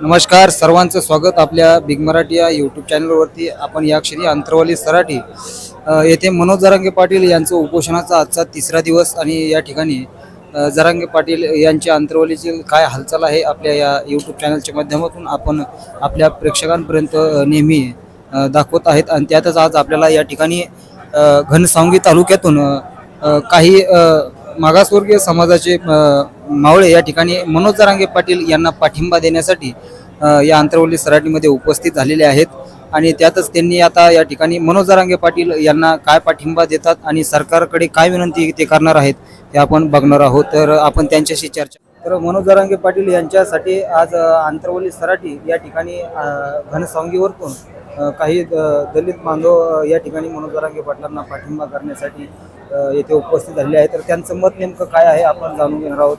नमस्कार सर्वांचं स्वागत आपल्या बिग मराठी या यूट्यूब चॅनलवरती आपण या क्षणी अंतरवाली सराठी. येथे मनोज जरांगे पाटील यांचं उपोषणाचा आजचा तिसरा दिवस आणि या ठिकाणी जरांगे पाटील यांच्या अंतरवलीची काय हालचाल आहे आपल्या या यूट्यूब चॅनलच्या माध्यमातून आपण आपल्या प्रेक्षकांपर्यंत नेहमी दाखवत आहेत. आणि त्यातच आज आपल्याला या ठिकाणी घनसावंगी तालुक्यातून काही मागासवर्गीय समाजाचे मावळे या ठिकाणी मनोज जरांगे पाटील यांना पाठिंबा देण्यासाठी या अंतरवली सराटीमध्ये उपस्थित झालेले आहेत. आणि त्यातच त्यांनी आता या ठिकाणी मनोज जरांगे पाटील यांना काय पाठिंबा देतात आणि सरकारकडे काय विनंती ते करणार आहेत हे आपण बघणार आहोत. तर आपण त्यांच्याशी चर्चा तर मनोज जरांगे पाटील यांच्यासाठी आज आंतरवली सराटी या ठिकाणी घनसावंगीवरतून काही द- दलित बांधव या ठिकाणी मनोज जरांगे पाटलांना पाठिंबा करण्यासाठी येथे उपस्थित झालेले आहे तर त्यांचं मत नेमकं काय आहे? आपण जाणून घेणार आहोत.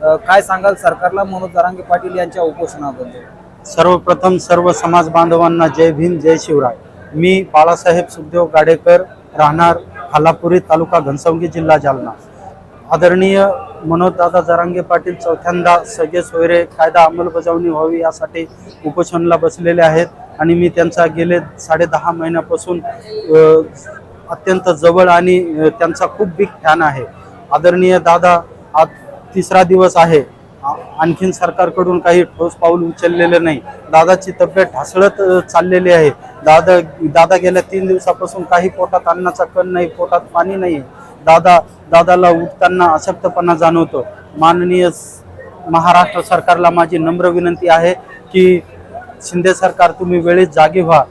तर काय सांगाल सरकारला? मनोज जारांगे पाटील यांच्या उपोषणाबद्दल. सर्वप्रथम सर्व समाज बांधवांना जय भीम जय शिवराय. मी बाळासाहेब सुखदेव गाडेकर राहणार खालापुरी तालुका घनसावंगी जिल्हा जालना. आदरणीय मनोजदादा जरांगे पाटील चौथ्यांदा सगळे सोयरे कायदा अंमलबजावणी व्हावी यासाठी उपोषणाला बसलेले आहेत. आणि मी त्यांचा गेले साडे दहा महिन्यापासून अत्यंत जवळ आणि त्यांचा खूप बिग फॅन आहे. आदरणीय दादा आज तिसरा दिवस आहे. आणखीन सरकारकडून काही ठोस पाऊल उचललेलं नाही. दादाची तब्येत ढासळत चाललेली आहे. दादा दादा गेल्या तीन दिवसापासून काही पोटात अन्नाचा कण नाही पोटात पाणी नाही. दादा दादाला उठताना अशक्तपणा जाणवतो. माननीय महाराष्ट्र सरकारला माझी नम्र विनंती आहे की शिंदे सरकार तुम्ही वेळेत जागी व्हा.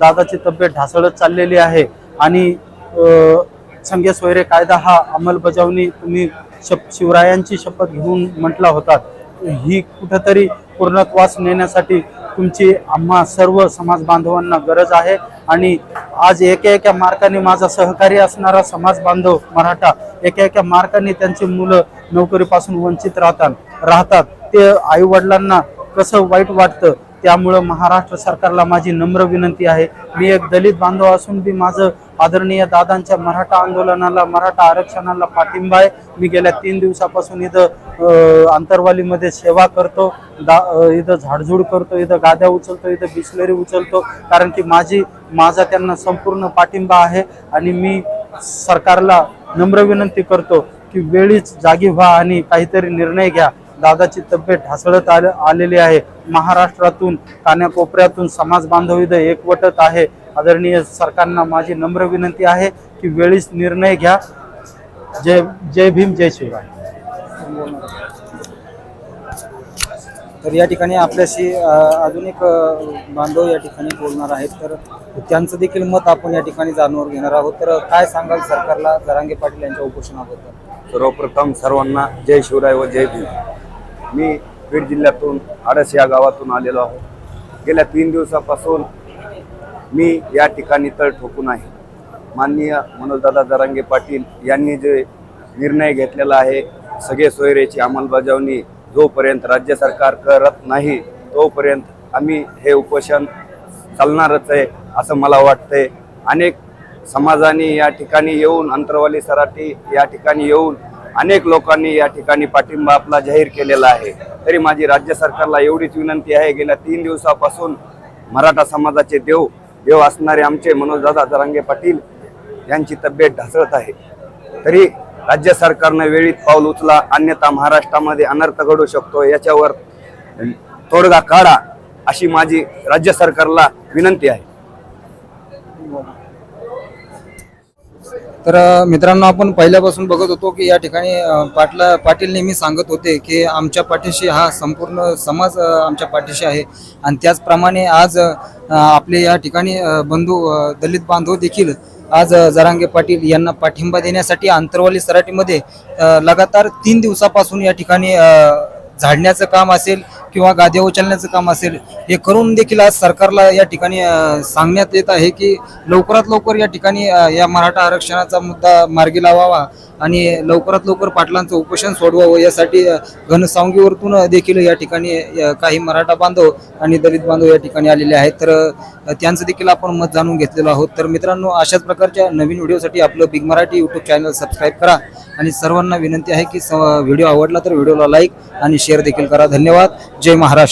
दादाची तब्येत ढासळत चाललेली आहे. आणि अ, संघे सोयरे कायदा हा अंमलबजावणी तुम्ही शप शिवरायांची शपथ घेऊन म्हटला होता. ही कुठंतरी पूर्णत्वास नेण्यासाठी तुमची आम्हा सर्व समाज बांधवांना गरज आहे आणि आज एका एका मार्काने माझा सहकारी असणारा समाज बांधव मराठा एका एका मार्काने त्यांची मुलं नोकरीपासून वंचित राहतात राहतात. ते आई वडिलांना कसं वाईट वाटतं त्यामुळं महाराष्ट्र सरकारला माझी नम्र विनंती आहे. मी एक दलित बांधव असून बी माझं आदरणीय दादांच्या मराठा आंदोलनाला मराठा आरक्षणाला पाठिंबा आहे. मी गेल्या तीन दिवसापासून इथं आंतरवालीमध्ये सेवा करतो. दा इथं झाडझूड करतो इथं गाद्या उचलतो इथं बिस्लरी उचलतो. कारण की माझी माझा त्यांना संपूर्ण पाठिंबा आहे आणि मी सरकारला नम्र विनंती करतो की वेळीच जागी व्हा आणि काहीतरी निर्णय घ्या. दादाची तब्येत ढासळत आले आलेली आहे. महाराष्ट्रातून कान्याकोपऱ्यातून समाज बांधव इथं एकवटत आहे. आदरणीय सरकारना माझी नम्र विनंती आहे की वेळीच निर्णय घ्या. जय जय भीम जय शिवराय. तर या ठिकाणी आपल्याशी अजून एक बांधव या ठिकाणी बोलणार आहेत. तर त्यांचं देखील मत आपण या ठिकाणी जाणून घेणार आहोत. तर काय सांगाल सरकारला जरांगे पाटील यांच्या उपोषणाबद्दल? सर्वप्रथम सर्वांना जय शिवराय व जय भीम. मी बीड जिल्ह्यातून आडस या गावातून आलेलो आहोत गेल्या तीन दिवसापासून मी या ठिकाणी तळ ठोकून आहे. माननीय मनोजदादा दरांगे पाटील यांनी जे निर्णय घेतलेला आहे सगळे सोयरेची अंमलबजावणी जोपर्यंत राज्य सरकार करत नाही तोपर्यंत आम्ही हे उपोषण चालणारच आहे असं मला वाटतंय. अनेक समाजाने या ठिकाणी येऊन अंतरवाली सराठी या ठिकाणी येऊन अनेक लोकांनी या ठिकाणी पाठिंबा आपला जाहीर केलेला आहे. तरी माझी राज्य सरकारला एवढीच विनंती आहे गेल्या तीन दिवसापासून मराठा समाजाचे देव देव असणारे आमचे मनोजदादा जरांगे पाटील यांची तब्येत ढासळत आहे. तरी राज्य सरकारनं वेळीत पाऊल उचला अन्यथा महाराष्ट्रामध्ये अनर्थ घडू शकतो. याच्यावर तोडगा काढा अशी माझी राज्य सरकारला विनंती आहे. तर मित्रांनो आपण पहिल्यापासून बघत होतो की या ठिकाणी पाटला पाटील नेहमी सांगत होते की आमच्या पाठीशी हा संपूर्ण समाज आमच्या पाठीशी आहे. आणि त्याचप्रमाणे आज आपले या ठिकाणी बंधू दलित बांधव देखील आज जरांगे पाटील यांना पाठिंबा देण्यासाठी आंतरवाली सराटीमध्ये लगातार तीन दिवसापासून या ठिकाणी झाडण्याचं काम असेल. किंवा गाद्या उचलण्याचं काम असेल हे करून देखील आज सरकारला या ठिकाणी सांगण्यात येत आहे की लवकरात लवकर या ठिकाणी या मराठा आरक्षणाचा मुद्दा मार्गी लावावा. आणि लवकरात लवकर पाटलांचं उपोषण सोडवावं यासाठी घनसावंगीवरतून देखील या ठिकाणी काही मराठा बांधव आणि दलित बांधव या ठिकाणी आलेले आहेत. तर त्यांचं देखील आपण मत जाणून घेतलेलो आहोत. तर मित्रांनो अशाच प्रकारच्या नवीन व्हिडिओसाठी आपलं big Marathi YouTube channel subscribe करा. आणि सर्वांना विनंती आहे की स- व्हिडिओ आवडला तर व्हिडिओला लाईक आणि शेअर देखील करा. धन्यवाद. जय महाराष्ट्र.